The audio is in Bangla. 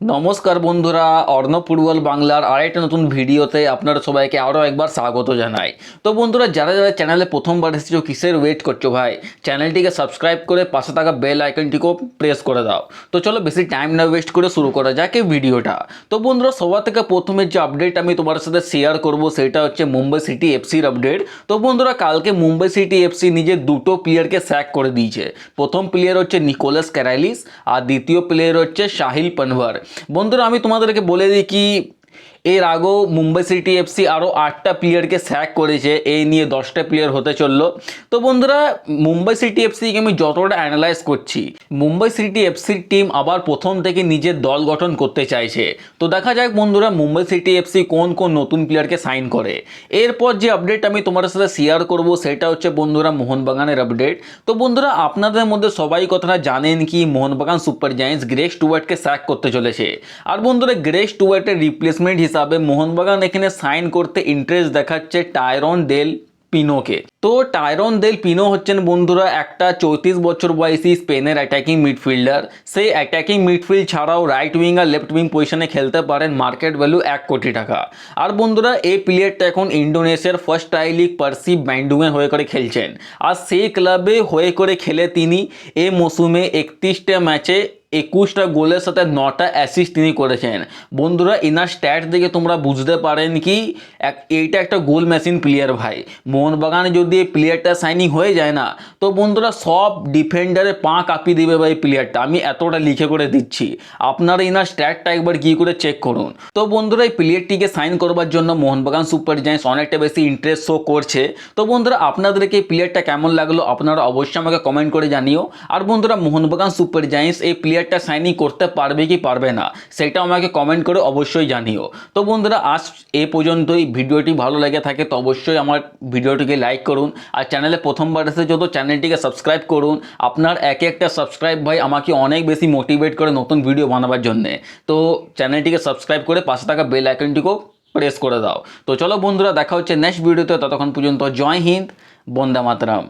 নমস্কার বন্ধুরা, অর্ণব ফুটবল বাংলার আরেকটা নতুন ভিডিওতে আপনারা সবাইকে আরও একবার স্বাগত জানাই। তো বন্ধুরা, যারা যারা চ্যানেলে প্রথমবার এসেছ, কিসের ওয়েট করছ ভাই? চ্যানেলটিকে সাবস্ক্রাইব করে পাশে থাকা বেল আইকনটিকেও প্রেস করে দাও। তো চলো বেশি টাইম না ওয়েস্ট করে শুরু করা যাক এই ভিডিওটা। তো বন্ধুরা, সবার থেকে প্রথমে যে আপডেট আমি তোমার সাথে শেয়ার করব, সেটা হচ্ছে মুম্বাই সিটি এফসির আপডেট তো বন্ধুরা, কালকে মুম্বাই সিটি এফসি নিজের দুটো প্লেয়ারকে স্যাক করে দিয়েছে। প্রথম প্লেয়ার হচ্ছে নিকোলাস ক্যারাইলিস আর দ্বিতীয় প্লেয়ার হচ্ছে সাহিল পনভার বন্ধুরা আমি তোমাদেরকে বলে দিই কি এর আগেও মুম্বাই সিটি এফসি আরও আটটা প্লেয়ারকে স্যাক করেছে। এই নিয়ে দশটা প্লেয়ার হতে চলল। তো বন্ধুরা, মুম্বাই সিটি এফসিকে আমি যতটা অ্যানালাইজ করছি, মুম্বাই সিটি এফসির টিম আবার প্রথম থেকে নিজের দল গঠন করতে চাইছে। তো দেখা যাক বন্ধুরা, মুম্বাই সিটি এফসি কোন কোন নতুন প্লেয়ারকে সাইন করে। এরপর যে আপডেট আমি তোমাদের সাথে শেয়ার করব, সেটা হচ্ছে বন্ধুরা মোহনবাগানের আপডেট তো বন্ধুরা, আপনাদের মধ্যে সবাই কথাটা জানেন কি, মোহনবাগান সুপার জায়েন্টস গ্রেস টুয়ার্টকে স্যাক করতে চলেছে। আর বন্ধুরা, গ্রেস টুয়ার্টের রিপ্লেসমেন্ট হিসাবে মোহনবাগান। এখানে সাইন করতে ইন্টারেস্ট দেখাচ্ছে টায়রন দেল পিনোকে। তো টায়রন দেল পিনো হচ্ছেন বন্ধুরা একটা চৌত্রিশ বছর বয়সী স্পেনের অ্যাটাকিং মিডফিল্ডার সেই অ্যাটাকিং মিডফিল্ড ছাড়াও রাইট উইং আর লেফট উইং পজিশনে খেলতে পারেন মার্কেট ভ্যালু এক কোটি টাকা। আর বন্ধুরা এই প্লেয়ারটা এখন ইন্ডোনেশিয়ার ফার্স্ট আই লিগ পার্সি ব্যান্ডুমের হয়ে করে খেলছেন। আর সেই ক্লাবে হয়ে করে খেলে তিনি এ মৌসুমে একত্রিশটা ম্যাচে একুশটা গোলের সাথে নটা অ্যাসিস্ট তিনি করেছেন। বন্ধুরা, এনার স্ট্যাট দেখে তোমরা বুঝতে পারেন কি, এক, এইটা একটা গোল মেশিন প্লেয়ার ভাই। মোহনবাগানে যদি এই প্লেয়ারটা সাইনিং হয়ে যায় না, তো বন্ধুরা সব ডিফেন্ডারে পা কাঁপিয়ে দেবে ভাই প্লেয়ারটা আমি এতটা লিখে করে দিচ্ছি। আপনারা এনার স্ট্যাটটা একবার গিয়ে করে চেক করুন। তো বন্ধুরা, এই প্লেয়ারটিকে সাইন করবার জন্য মোহনবাগান সুপার জায়েন্টস অনেকটা বেশি ইন্টারেস্ট শো করছে। তো বন্ধুরা, আপনাদেরকে এই প্লেয়ারটা কেমন লাগল আপনারা অবশ্যই আমাকে কমেন্ট করে জানিও। আর বন্ধুরা, মোহনবাগান সুপার জায়েন্টস এই প্লেয়ারটা সাইনিং করতে পারবে কি পারবে না সেটা আমাকে কমেন্ট করে অবশ্যই জানিও। তো বন্ধুরা, আজ এ পর্যন্তই। ভিডিওটি ভালো লেগে থাকে তো অবশ্যই আমার ভিডিওটিকে লাইক করুন। আর চ্যানেলে প্রথমবার এসে যত চ্যানেলটিকে সাবস্ক্রাইব করুন, আপনার এক একটা সাবস্ক্রাইব ভাই আমাকে অনেক বেশি মোটিভেট করে নতুন ভিডিও বানাবার জন্যে। তো চ্যানেলটিকে সাবস্ক্রাইব করে পাশে থাকা বেল আইকনটিকেও প্রেস করে দাও। তো চলো বন্ধুরা, দেখা হচ্ছে নেক্সট ভিডিওতে ততক্ষণ পর্যন্ত জয় হিন্দ, বন্দে মাতরম।